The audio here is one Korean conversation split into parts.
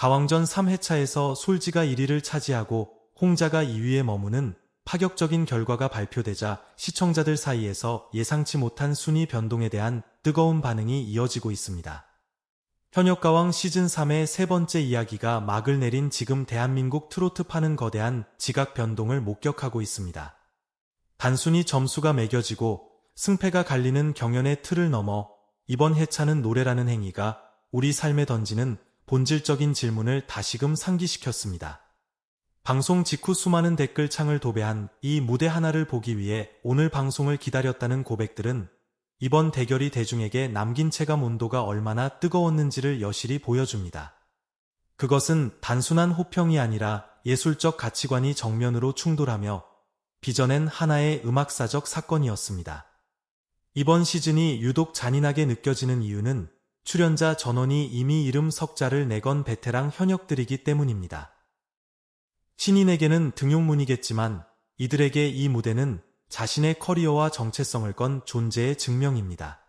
가왕전 3회차에서 솔지가 1위를 차지하고 홍자가 2위에 머무는 파격적인 결과가 발표되자 시청자들 사이에서 예상치 못한 순위 변동에 대한 뜨거운 반응이 이어지고 있습니다. 현역가왕 시즌3의 세 번째 이야기가 막을 내린 지금 대한민국 트로트 파는 거대한 지각 변동을 목격하고 있습니다. 단순히 점수가 매겨지고 승패가 갈리는 경연의 틀을 넘어 이번 해차는 노래라는 행위가 우리 삶에 던지는 본질적인 질문을 다시금 상기시켰습니다. 방송 직후 수많은 댓글 창을 도배한 이 무대 하나를 보기 위해 오늘 방송을 기다렸다는 고백들은 이번 대결이 대중에게 남긴 체감 온도가 얼마나 뜨거웠는지를 여실히 보여줍니다. 그것은 단순한 호평이 아니라 예술적 가치관이 정면으로 충돌하며 빚어낸 하나의 음악사적 사건이었습니다. 이번 시즌이 유독 잔인하게 느껴지는 이유는 출연자 전원이 이미 이름 석자를 내건 베테랑 현역들이기 때문입니다. 신인에게는 등용문이겠지만 이들에게 이 무대는 자신의 커리어와 정체성을 건 존재의 증명입니다.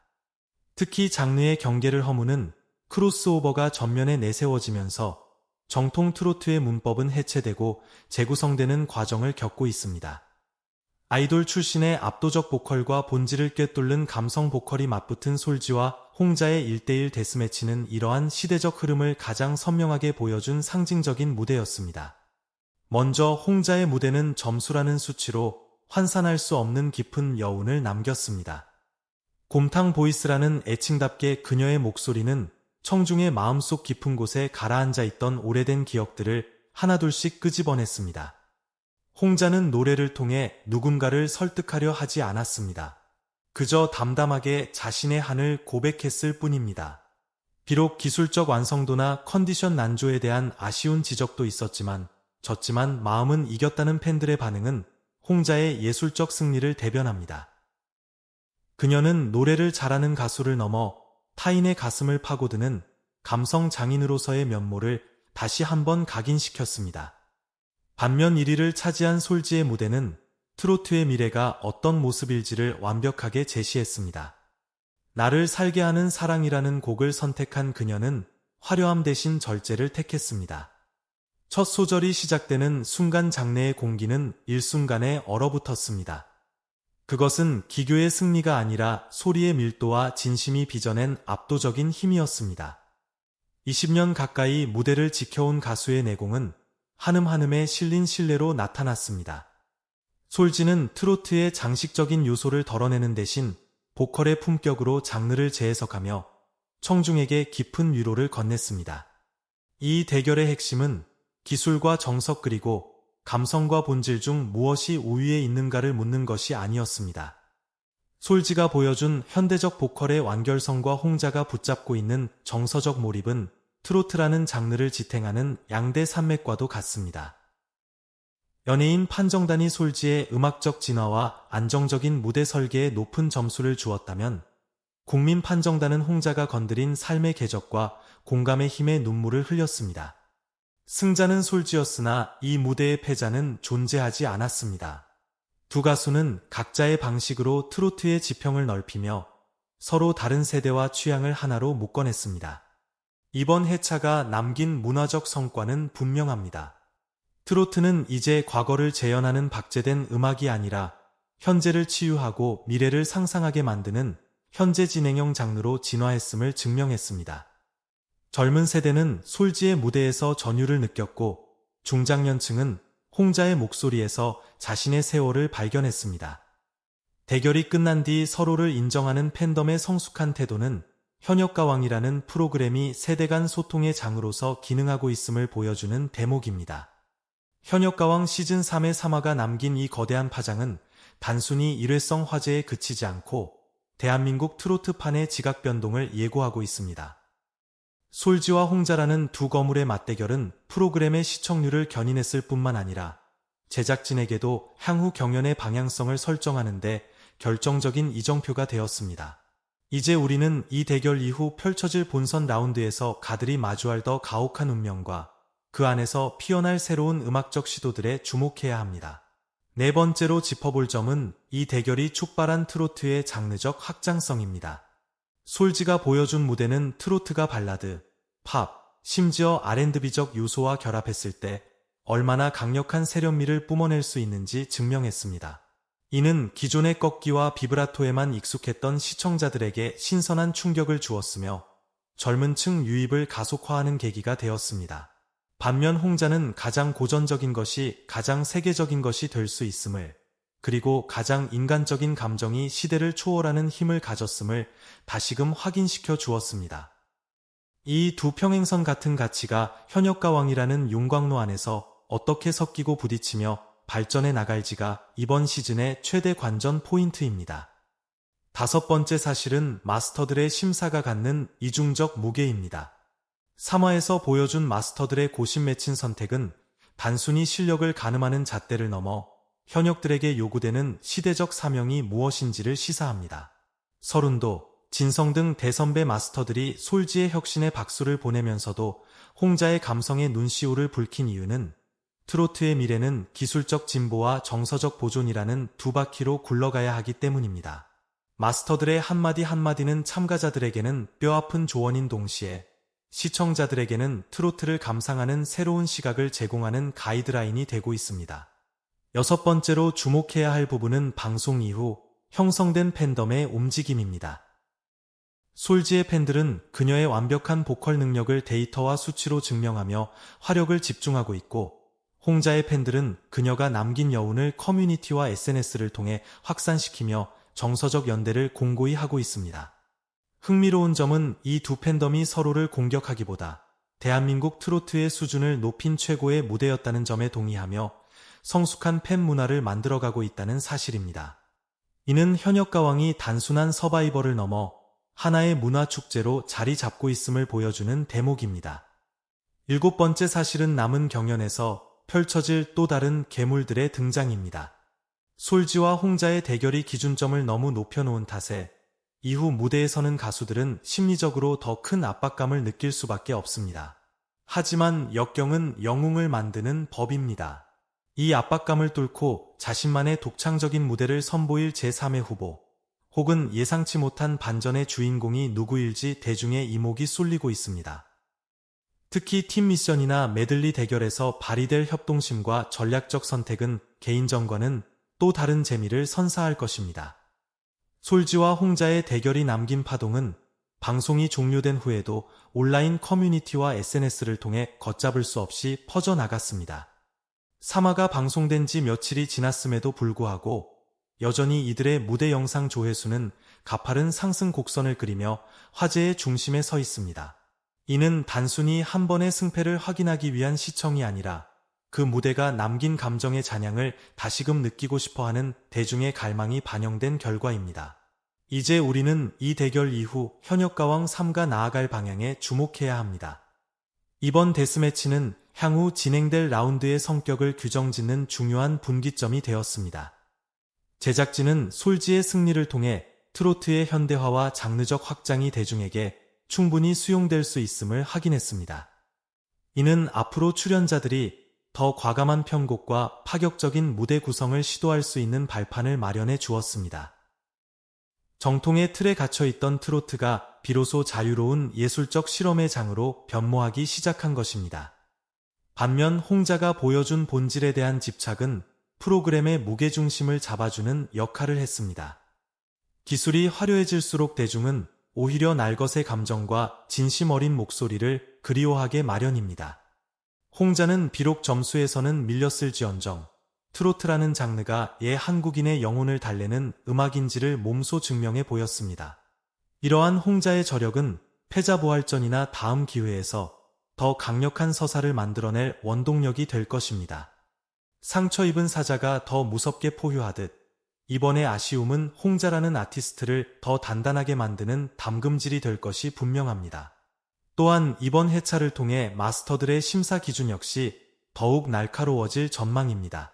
특히 장르의 경계를 허무는 크로스오버가 전면에 내세워지면서 정통 트로트의 문법은 해체되고 재구성되는 과정을 겪고 있습니다. 아이돌 출신의 압도적 보컬과 본질을 꿰뚫는 감성 보컬이 맞붙은 솔지와 홍자의 1대1 데스매치는 이러한 시대적 흐름을 가장 선명하게 보여준 상징적인 무대였습니다. 먼저 홍자의 무대는 점수라는 수치로 환산할 수 없는 깊은 여운을 남겼습니다. 곰탕 보이스라는 애칭답게 그녀의 목소리는 청중의 마음속 깊은 곳에 가라앉아 있던 오래된 기억들을 하나둘씩 끄집어냈습니다. 홍자는 노래를 통해 누군가를 설득하려 하지 않았습니다. 그저 담담하게 자신의 한을 고백했을 뿐입니다. 비록 기술적 완성도나 컨디션 난조에 대한 아쉬운 지적도 있었지만 졌지만 마음은 이겼다는 팬들의 반응은 홍자의 예술적 승리를 대변합니다. 그녀는 노래를 잘하는 가수를 넘어 타인의 가슴을 파고드는 감성 장인으로서의 면모를 다시 한번 각인시켰습니다. 반면 1위를 차지한 솔지의 무대는 트로트의 미래가 어떤 모습일지를 완벽하게 제시했습니다. 나를 살게 하는 사랑이라는 곡을 선택한 그녀는 화려함 대신 절제를 택했습니다. 첫 소절이 시작되는 순간 장내의 공기는 일순간에 얼어붙었습니다. 그것은 기교의 승리가 아니라 소리의 밀도와 진심이 빚어낸 압도적인 힘이었습니다. 20년 가까이 무대를 지켜온 가수의 내공은 한음 한음에 실린 신뢰로 나타났습니다. 솔지는 트로트의 장식적인 요소를 덜어내는 대신 보컬의 품격으로 장르를 재해석하며 청중에게 깊은 위로를 건넸습니다. 이 대결의 핵심은 기술과 정석 그리고 감성과 본질 중 무엇이 우위에 있는가를 묻는 것이 아니었습니다. 솔지가 보여준 현대적 보컬의 완결성과 홍자가 붙잡고 있는 정서적 몰입은 트로트라는 장르를 지탱하는 양대 산맥과도 같습니다. 연예인 판정단이 솔지의 음악적 진화와 안정적인 무대 설계에 높은 점수를 주었다면 국민 판정단은 홍자가 건드린 삶의 궤적과 공감의 힘에 눈물을 흘렸습니다. 승자는 솔지였으나 이 무대의 패자는 존재하지 않았습니다. 두 가수는 각자의 방식으로 트로트의 지평을 넓히며 서로 다른 세대와 취향을 하나로 묶어냈습니다. 이번 해차가 남긴 문화적 성과는 분명합니다. 트로트는 이제 과거를 재현하는 박제된 음악이 아니라 현재를 치유하고 미래를 상상하게 만드는 현재 진행형 장르로 진화했음을 증명했습니다. 젊은 세대는 솔지의 무대에서 전율을 느꼈고 중장년층은 홍자의 목소리에서 자신의 세월을 발견했습니다. 대결이 끝난 뒤 서로를 인정하는 팬덤의 성숙한 태도는 현역가왕이라는 프로그램이 세대 간 소통의 장으로서 기능하고 있음을 보여주는 대목입니다. 현역가왕 시즌 3의 3화가 남긴 이 거대한 파장은 단순히 일회성 화제에 그치지 않고 대한민국 트로트판의 지각 변동을 예고하고 있습니다. 솔지와 홍자라는 두 거물의 맞대결은 프로그램의 시청률을 견인했을 뿐만 아니라 제작진에게도 향후 경연의 방향성을 설정하는 데 결정적인 이정표가 되었습니다. 이제 우리는 이 대결 이후 펼쳐질 본선 라운드에서 가들이 마주할 더 가혹한 운명과 그 안에서 피어날 새로운 음악적 시도들에 주목해야 합니다. 네 번째로 짚어볼 점은 이 대결이 촉발한 트로트의 장르적 확장성입니다. 솔지가 보여준 무대는 트로트가 발라드, 팝, 심지어 R&B적 요소와 결합했을 때 얼마나 강력한 세련미를 뿜어낼 수 있는지 증명했습니다. 이는 기존의 꺾기와 비브라토에만 익숙했던 시청자들에게 신선한 충격을 주었으며 젊은 층 유입을 가속화하는 계기가 되었습니다. 반면 홍자는 가장 고전적인 것이 가장 세계적인 것이 될 수 있음을 그리고 가장 인간적인 감정이 시대를 초월하는 힘을 가졌음을 다시금 확인시켜 주었습니다. 이 두 평행선 같은 가치가 현역가왕이라는 용광로 안에서 어떻게 섞이고 부딪히며 발전해 나갈 지가 이번 시즌의 최대 관전 포인트입니다. 다섯 번째 사실은 마스터들의 심사가 갖는 이중적 무게입니다. 3화에서 보여준 마스터들의 고심 맺힌 선택은 단순히 실력을 가늠하는 잣대를 넘어 현역들에게 요구되는 시대적 사명이 무엇인지를 시사합니다. 서른도, 진성 등 대선배 마스터들이 솔지의 혁신에 박수를 보내면서도 홍자의 감성에 눈시울을 붉힌 이유는 트로트의 미래는 기술적 진보와 정서적 보존이라는 두 바퀴로 굴러가야 하기 때문입니다. 마스터들의 한마디 한마디는 참가자들에게는 뼈아픈 조언인 동시에 시청자들에게는 트로트를 감상하는 새로운 시각을 제공하는 가이드라인이 되고 있습니다. 여섯 번째로 주목해야 할 부분은 방송 이후 형성된 팬덤의 움직임입니다. 솔지의 팬들은 그녀의 완벽한 보컬 능력을 데이터와 수치로 증명하며 화력을 집중하고 있고 홍자의 팬들은 그녀가 남긴 여운을 커뮤니티와 SNS를 통해 확산시키며 정서적 연대를 공고히 하고 있습니다. 흥미로운 점은 이 두 팬덤이 서로를 공격하기보다 대한민국 트로트의 수준을 높인 최고의 무대였다는 점에 동의하며 성숙한 팬 문화를 만들어가고 있다는 사실입니다. 이는 현역 가왕이 단순한 서바이벌을 넘어 하나의 문화축제로 자리 잡고 있음을 보여주는 대목입니다. 일곱 번째 사실은 남은 경연에서 펼쳐질 또 다른 괴물들의 등장입니다. 솔지와 홍자의 대결이 기준점을 너무 높여놓은 탓에 이후 무대에 서는 가수들은 심리적으로 더 큰 압박감을 느낄 수밖에 없습니다. 하지만 역경은 영웅을 만드는 법입니다. 이 압박감을 뚫고 자신만의 독창적인 무대를 선보일 제3의 후보, 혹은 예상치 못한 반전의 주인공이 누구일지 대중의 이목이 쏠리고 있습니다. 특히 팀 미션이나 메들리 대결에서 발휘될 협동심과 전략적 선택은 개인전과는 또 다른 재미를 선사할 것입니다. 솔지와 홍자의 대결이 남긴 파동은 방송이 종료된 후에도 온라인 커뮤니티와 SNS를 통해 걷잡을 수 없이 퍼져나갔습니다. 3화가 방송된 지 며칠이 지났음에도 불구하고 여전히 이들의 무대 영상 조회수는 가파른 상승 곡선을 그리며 화제의 중심에 서 있습니다. 이는 단순히 한 번의 승패를 확인하기 위한 시청이 아니라 그 무대가 남긴 감정의 잔향을 다시금 느끼고 싶어 하는 대중의 갈망이 반영된 결과입니다. 이제 우리는 이 대결 이후 현역가왕 3가 나아갈 방향에 주목해야 합니다. 이번 데스매치는 향후 진행될 라운드의 성격을 규정짓는 중요한 분기점이 되었습니다. 제작진은 솔지의 승리를 통해 트로트의 현대화와 장르적 확장이 대중에게 충분히 수용될 수 있음을 확인했습니다. 이는 앞으로 출연자들이 더 과감한 편곡과 파격적인 무대 구성을 시도할 수 있는 발판을 마련해 주었습니다. 정통의 틀에 갇혀있던 트로트가 비로소 자유로운 예술적 실험의 장으로 변모하기 시작한 것입니다. 반면 홍자가 보여준 본질에 대한 집착은 프로그램의 무게중심을 잡아주는 역할을 했습니다. 기술이 화려해질수록 대중은 오히려 날것의 감정과 진심 어린 목소리를 그리워하게 마련입니다. 홍자는 비록 점수에서는 밀렸을지언정 트로트라는 장르가 예 한국인의 영혼을 달래는 음악인지를 몸소 증명해 보였습니다. 이러한 홍자의 저력은 패자부활전이나 다음 기회에서 더 강력한 서사를 만들어낼 원동력이 될 것입니다. 상처 입은 사자가 더 무섭게 포효하듯 이번의 아쉬움은 홍자라는 아티스트를 더 단단하게 만드는 담금질이 될 것이 분명합니다. 또한 이번 해차를 통해 마스터들의 심사 기준 역시 더욱 날카로워질 전망입니다.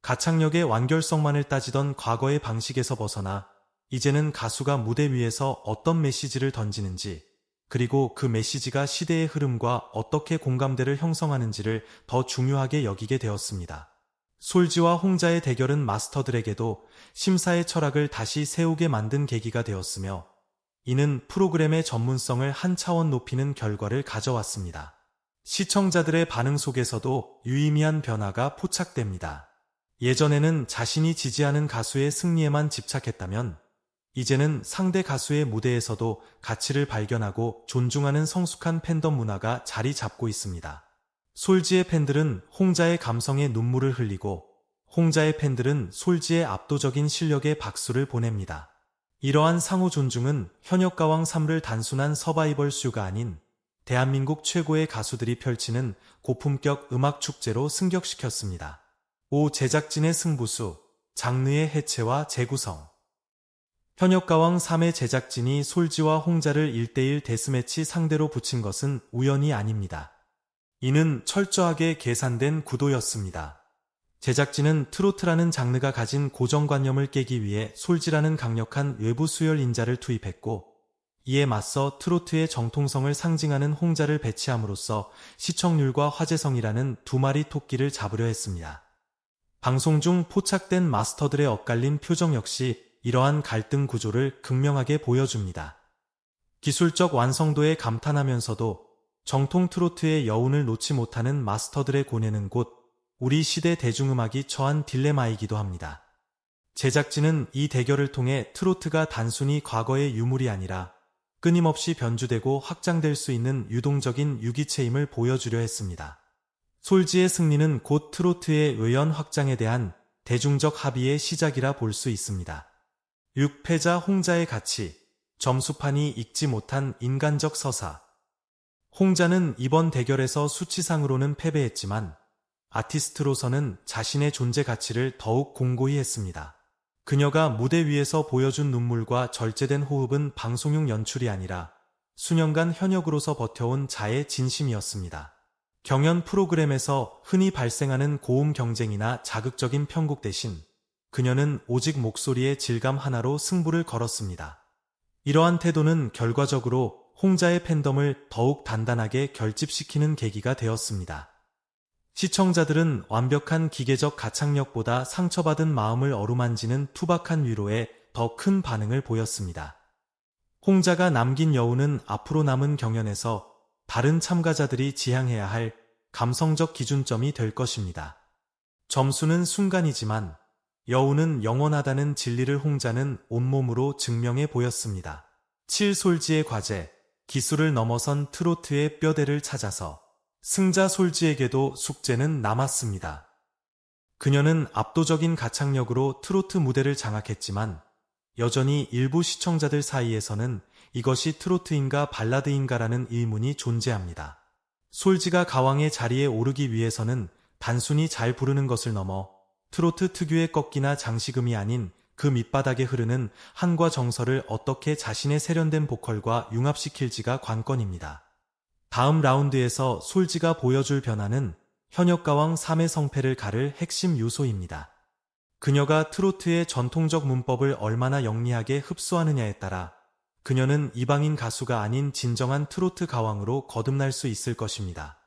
가창력의 완결성만을 따지던 과거의 방식에서 벗어나 이제는 가수가 무대 위에서 어떤 메시지를 던지는지 그리고 그 메시지가 시대의 흐름과 어떻게 공감대를 형성하는지를 더 중요하게 여기게 되었습니다. 솔지와 홍자의 대결은 마스터들에게도 심사의 철학을 다시 세우게 만든 계기가 되었으며 이는 프로그램의 전문성을 한 차원 높이는 결과를 가져왔습니다. 시청자들의 반응 속에서도 유의미한 변화가 포착됩니다. 예전에는 자신이 지지하는 가수의 승리에만 집착했다면 이제는 상대 가수의 무대에서도 가치를 발견하고 존중하는 성숙한 팬덤 문화가 자리 잡고 있습니다. 솔지의 팬들은 홍자의 감성에 눈물을 흘리고 홍자의 팬들은 솔지의 압도적인 실력에 박수를 보냅니다. 이러한 상호 존중은 현역가왕 3를 단순한 서바이벌 쇼가 아닌 대한민국 최고의 가수들이 펼치는 고품격 음악 축제로 승격시켰습니다. 5. 제작진의 승부수, 장르의 해체와 재구성 현역가왕 3의 제작진이 솔지와 홍자를 1대1 데스매치 상대로 붙인 것은 우연이 아닙니다. 이는 철저하게 계산된 구도였습니다. 제작진은 트로트라는 장르가 가진 고정관념을 깨기 위해 솔지라는 강력한 외부 수혈 인자를 투입했고 이에 맞서 트로트의 정통성을 상징하는 홍자를 배치함으로써 시청률과 화제성이라는 두 마리 토끼를 잡으려 했습니다. 방송 중 포착된 마스터들의 엇갈린 표정 역시 이러한 갈등 구조를 극명하게 보여줍니다. 기술적 완성도에 감탄하면서도 정통 트로트의 여운을 놓지 못하는 마스터들의 고뇌는 곧 우리 시대 대중음악이 처한 딜레마이기도 합니다. 제작진은 이 대결을 통해 트로트가 단순히 과거의 유물이 아니라 끊임없이 변주되고 확장될 수 있는 유동적인 유기체임을 보여주려 했습니다. 솔지의 승리는 곧 트로트의 의연 확장에 대한 대중적 합의의 시작이라 볼 수 있습니다. 6패자 홍자의 가치, 점수판이 읽지 못한 인간적 서사. 홍자는 이번 대결에서 수치상으로는 패배했지만 아티스트로서는 자신의 존재 가치를 더욱 공고히 했습니다. 그녀가 무대 위에서 보여준 눈물과 절제된 호흡은 방송용 연출이 아니라 수년간 현역으로서 버텨온 자의 진심이었습니다. 경연 프로그램에서 흔히 발생하는 고음 경쟁이나 자극적인 편곡 대신 그녀는 오직 목소리의 질감 하나로 승부를 걸었습니다. 이러한 태도는 결과적으로 홍자의 팬덤을 더욱 단단하게 결집시키는 계기가 되었습니다. 시청자들은 완벽한 기계적 가창력보다 상처받은 마음을 어루만지는 투박한 위로에 더 큰 반응을 보였습니다. 홍자가 남긴 여우는 앞으로 남은 경연에서 다른 참가자들이 지향해야 할 감성적 기준점이 될 것입니다. 점수는 순간이지만 여우는 영원하다는 진리를 홍자는 온몸으로 증명해 보였습니다. 칠솔지의 과제, 기술을 넘어선 트로트의 뼈대를 찾아서 승자 솔지에게도 숙제는 남았습니다. 그녀는 압도적인 가창력으로 트로트 무대를 장악했지만 여전히 일부 시청자들 사이에서는 이것이 트로트인가 발라드인가라는 의문이 존재합니다. 솔지가 가왕의 자리에 오르기 위해서는 단순히 잘 부르는 것을 넘어 트로트 특유의 꺾기나 장식음이 아닌 그 밑바닥에 흐르는 한과 정서를 어떻게 자신의 세련된 보컬과 융합시킬지가 관건입니다. 다음 라운드에서 솔지가 보여줄 변화는 현역 가왕 3의 성패를 가를 핵심 요소입니다. 그녀가 트로트의 전통적 문법을 얼마나 영리하게 흡수하느냐에 따라 그녀는 이방인 가수가 아닌 진정한 트로트 가왕으로 거듭날 수 있을 것입니다.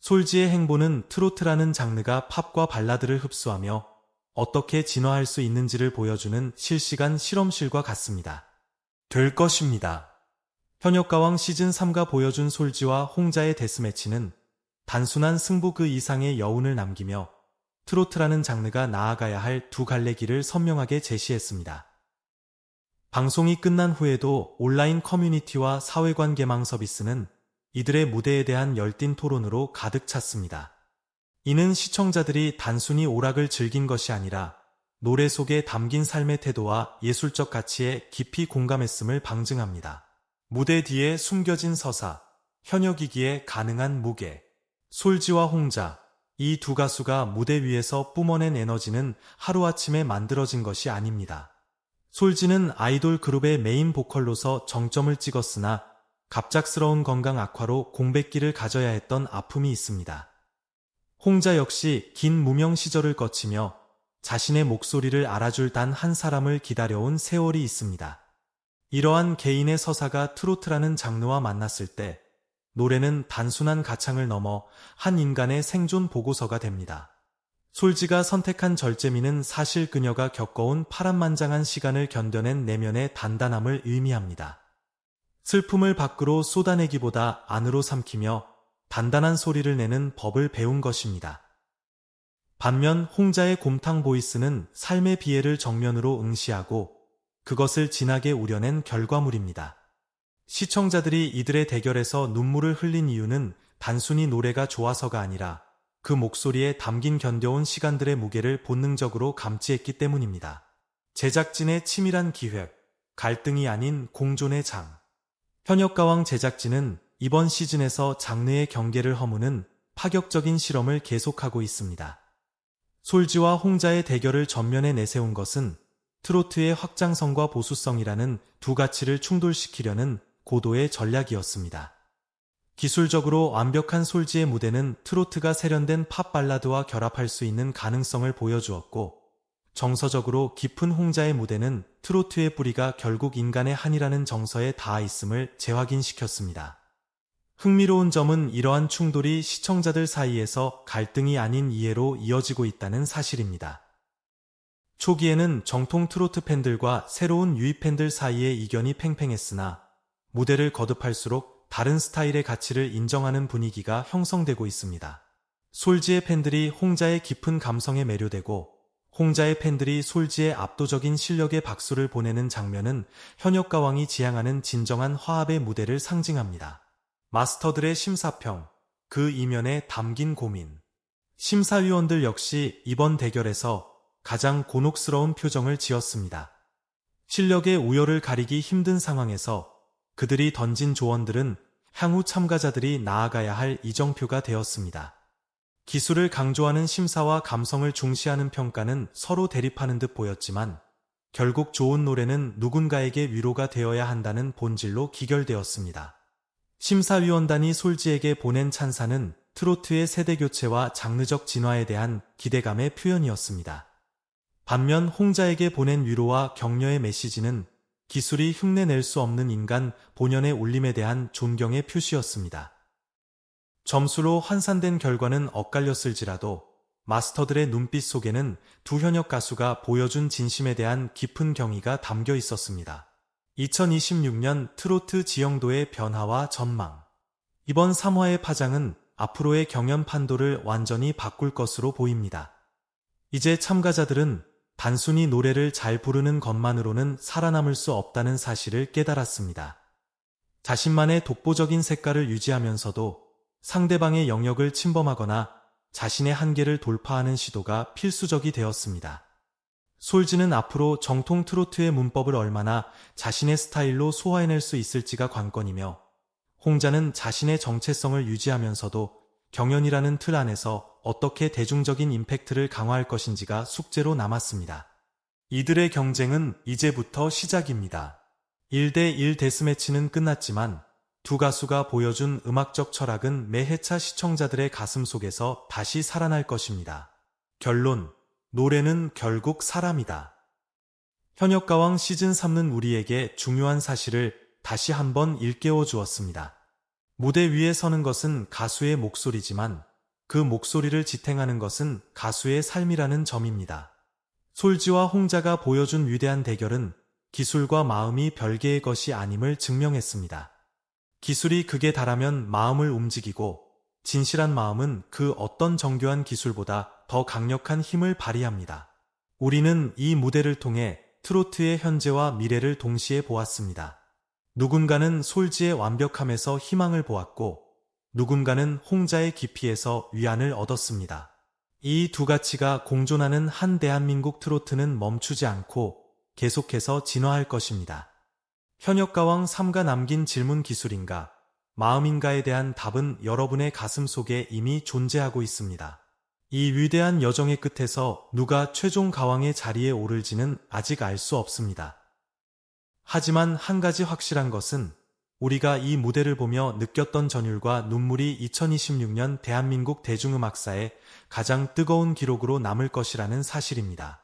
솔지의 행보는 트로트라는 장르가 팝과 발라드를 흡수하며 어떻게 진화할 수 있는지를 보여주는 실시간 실험실과 같습니다. 될 것입니다. 현역가왕 시즌3가 보여준 솔지와 홍자의 데스매치는 단순한 승부 그 이상의 여운을 남기며 트로트라는 장르가 나아가야 할 두 갈래 길을 선명하게 제시했습니다. 방송이 끝난 후에도 온라인 커뮤니티와 사회관계망 서비스는 이들의 무대에 대한 열띤 토론으로 가득 찼습니다. 이는 시청자들이 단순히 오락을 즐긴 것이 아니라 노래 속에 담긴 삶의 태도와 예술적 가치에 깊이 공감했음을 방증합니다. 무대 뒤에 숨겨진 서사, 현역이기에 가능한 무게, 솔지와 홍자, 이 두 가수가 무대 위에서 뿜어낸 에너지는 하루아침에 만들어진 것이 아닙니다. 솔지는 아이돌 그룹의 메인 보컬로서 정점을 찍었으나 갑작스러운 건강 악화로 공백기를 가져야 했던 아픔이 있습니다. 홍자 역시 긴 무명 시절을 거치며 자신의 목소리를 알아줄 단 한 사람을 기다려온 세월이 있습니다. 이러한 개인의 서사가 트로트라는 장르와 만났을 때 노래는 단순한 가창을 넘어 한 인간의 생존 보고서가 됩니다. 솔지가 선택한 절제미는 사실 그녀가 겪어온 파란만장한 시간을 견뎌낸 내면의 단단함을 의미합니다. 슬픔을 밖으로 쏟아내기보다 안으로 삼키며 단단한 소리를 내는 법을 배운 것입니다. 반면 홍자의 곰탕 보이스는 삶의 비애를 정면으로 응시하고 그것을 진하게 우려낸 결과물입니다. 시청자들이 이들의 대결에서 눈물을 흘린 이유는 단순히 노래가 좋아서가 아니라 그 목소리에 담긴 견뎌온 시간들의 무게를 본능적으로 감지했기 때문입니다. 제작진의 치밀한 기획, 갈등이 아닌 공존의 장. 현역가왕 제작진은 이번 시즌에서 장르의 경계를 허무는 파격적인 실험을 계속하고 있습니다. 솔지와 홍자의 대결을 전면에 내세운 것은 트로트의 확장성과 보수성이라는 두 가치를 충돌시키려는 고도의 전략이었습니다. 기술적으로 완벽한 솔지의 무대는 트로트가 세련된 팝 발라드와 결합할 수 있는 가능성을 보여주었고, 정서적으로 깊은 홍자의 무대는 트로트의 뿌리가 결국 인간의 한이라는 정서에 닿아 있음을 재확인시켰습니다. 흥미로운 점은 이러한 충돌이 시청자들 사이에서 갈등이 아닌 이해로 이어지고 있다는 사실입니다. 초기에는 정통 트로트 팬들과 새로운 유입 팬들 사이의 이견이 팽팽했으나 무대를 거듭할수록 다른 스타일의 가치를 인정하는 분위기가 형성되고 있습니다. 솔지의 팬들이 홍자의 깊은 감성에 매료되고 홍자의 팬들이 솔지의 압도적인 실력에 박수를 보내는 장면은 현역 가왕이 지향하는 진정한 화합의 무대를 상징합니다. 마스터들의 심사평, 그 이면에 담긴 고민. 심사위원들 역시 이번 대결에서 가장 곤혹스러운 표정을 지었습니다. 실력의 우열을 가리기 힘든 상황에서 그들이 던진 조언들은 향후 참가자들이 나아가야 할 이정표가 되었습니다. 기술을 강조하는 심사와 감성을 중시하는 평가는 서로 대립하는 듯 보였지만 결국 좋은 노래는 누군가에게 위로가 되어야 한다는 본질로 기결되었습니다. 심사위원단이 솔지에게 보낸 찬사는 트로트의 세대교체와 장르적 진화에 대한 기대감의 표현이었습니다. 반면 홍자에게 보낸 위로와 격려의 메시지는 기술이 흉내낼 수 없는 인간 본연의 울림에 대한 존경의 표시였습니다. 점수로 환산된 결과는 엇갈렸을지라도 마스터들의 눈빛 속에는 두 현역 가수가 보여준 진심에 대한 깊은 경의가 담겨 있었습니다. 2026년 트로트 지형도의 변화와 전망 이번 3화의 파장은 앞으로의 경연 판도를 완전히 바꿀 것으로 보입니다. 이제 참가자들은 단순히 노래를 잘 부르는 것만으로는 살아남을 수 없다는 사실을 깨달았습니다. 자신만의 독보적인 색깔을 유지하면서도 상대방의 영역을 침범하거나 자신의 한계를 돌파하는 시도가 필수적이 되었습니다. 솔지는 앞으로 정통 트로트의 문법을 얼마나 자신의 스타일로 소화해낼 수 있을지가 관건이며 홍자는 자신의 정체성을 유지하면서도 경연이라는 틀 안에서 어떻게 대중적인 임팩트를 강화할 것인지가 숙제로 남았습니다. 이들의 경쟁은 이제부터 시작입니다. 1대1 데스매치는 끝났지만 두 가수가 보여준 음악적 철학은 매 회차 시청자들의 가슴 속에서 다시 살아날 것입니다. 결론, 노래는 결국 사람이다. 현역가왕 시즌 3는 우리에게 중요한 사실을 다시 한번 일깨워 주었습니다. 무대 위에 서는 것은 가수의 목소리지만 그 목소리를 지탱하는 것은 가수의 삶이라는 점입니다. 솔지와 홍자가 보여준 위대한 대결은 기술과 마음이 별개의 것이 아님을 증명했습니다. 기술이 극에 달하면 마음을 움직이고 진실한 마음은 그 어떤 정교한 기술보다 더 강력한 힘을 발휘합니다. 우리는 이 무대를 통해 트로트의 현재와 미래를 동시에 보았습니다. 누군가는 솔지의 완벽함에서 희망을 보았고 누군가는 홍자의 깊이에서 위안을 얻었습니다. 이 두 가치가 공존하는 한 대한민국 트로트는 멈추지 않고 계속해서 진화할 것입니다. 현역가왕 3가 남긴 질문 기술인가, 마음인가에 대한 답은 여러분의 가슴 속에 이미 존재하고 있습니다. 이 위대한 여정의 끝에서 누가 최종 가왕의 자리에 오를지는 아직 알 수 없습니다. 하지만 한 가지 확실한 것은 우리가 이 무대를 보며 느꼈던 전율과 눈물이 2026년 대한민국 대중음악사의 가장 뜨거운 기록으로 남을 것이라는 사실입니다.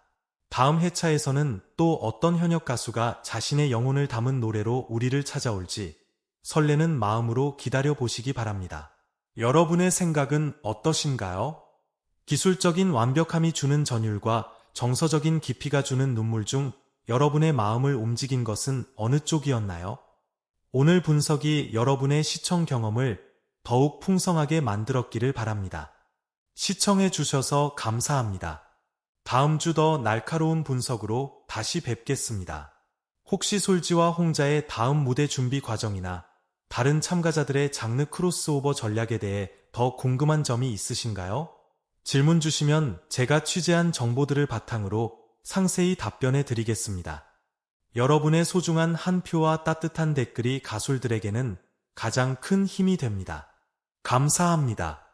다음 회차에서는 또 어떤 현역 가수가 자신의 영혼을 담은 노래로 우리를 찾아올지 설레는 마음으로 기다려 보시기 바랍니다. 여러분의 생각은 어떠신가요? 기술적인 완벽함이 주는 전율과 정서적인 깊이가 주는 눈물 중 여러분의 마음을 움직인 것은 어느 쪽이었나요? 오늘 분석이 여러분의 시청 경험을 더욱 풍성하게 만들었기를 바랍니다. 시청해 주셔서 감사합니다. 다음 주 더 날카로운 분석으로 다시 뵙겠습니다. 혹시 솔지와 홍자의 다음 무대 준비 과정이나 다른 참가자들의 장르 크로스오버 전략에 대해 더 궁금한 점이 있으신가요? 질문 주시면 제가 취재한 정보들을 바탕으로 상세히 답변해 드리겠습니다. 여러분의 소중한 한 표와 따뜻한 댓글이 가술들에게는 가장 큰 힘이 됩니다. 감사합니다.